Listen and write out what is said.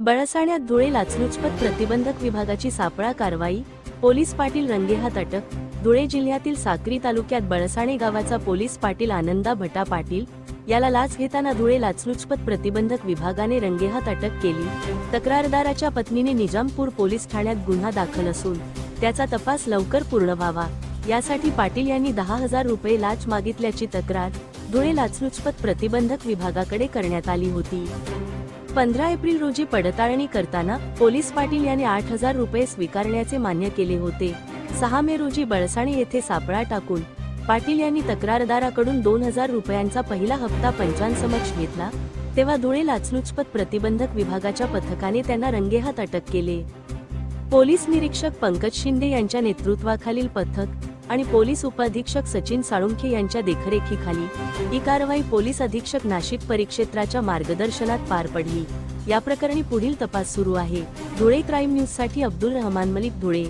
बळसाण्यात धुळे लाचलुचपत प्रतिबंधक विभागाची सापळा कारवाई पोलीस पाटील रंगेहात अटक धुळे जिल्ह्यातील साक्री तालुक्यात बळसाणे गावाचा पोलीस पाटील आनंदा भटा पाटील याला लाच घेताना धुळे लाचलुचपत प्रतिबंधक विभागाने रंगेहात अटक केली. तक्रारदाराच्या पत्नीने निजामपूर पोलीस ठाण्यात गुन्हा दाखल असून त्याचा तपास लवकर पूर्ण व्हावा. यासाठी पाटील यांनी दहा हजार रुपये लाच मागितल्याची तक्रार धुळे लाचलुचपत प्रतिबंधक विभागाकडे करण्यात आली होती. पंधरा एप्रिल रोजी पडताळणी करताना पोलीस पाटील यांनी आठ हजार रुपये स्वीकारण्याचे मान्य केले होते. सहा मे रोजी बळसाणे येथे सापळा टाकून पाटील यांनी तक्रारदाराकडून दोन हजार रुपयांचा पहिला हप्ता पंचांसमक्ष घेतला तेव्हा धुळे लाचलुचपत प्रतिबंधक विभागाच्या पथकाने त्यांना रंगेहात अटक केले. पोलीस निरीक्षक पंकज शिंदे यांच्या नेतृत्वाखालील पथक आणि पोलीस उपअधीक्षक सचिन साळुंखे यांच्या देखरेखीखाली ही कारवाई पोलीस अधीक्षक नाशिक परिक्षेत्राच्या मार्गदर्शनात पार पडली. या प्रकरणी पुढील तपास सुरू आहे. धुळे क्राईम न्यूजसाठी अब्दुल रहमान मलिक धुळे.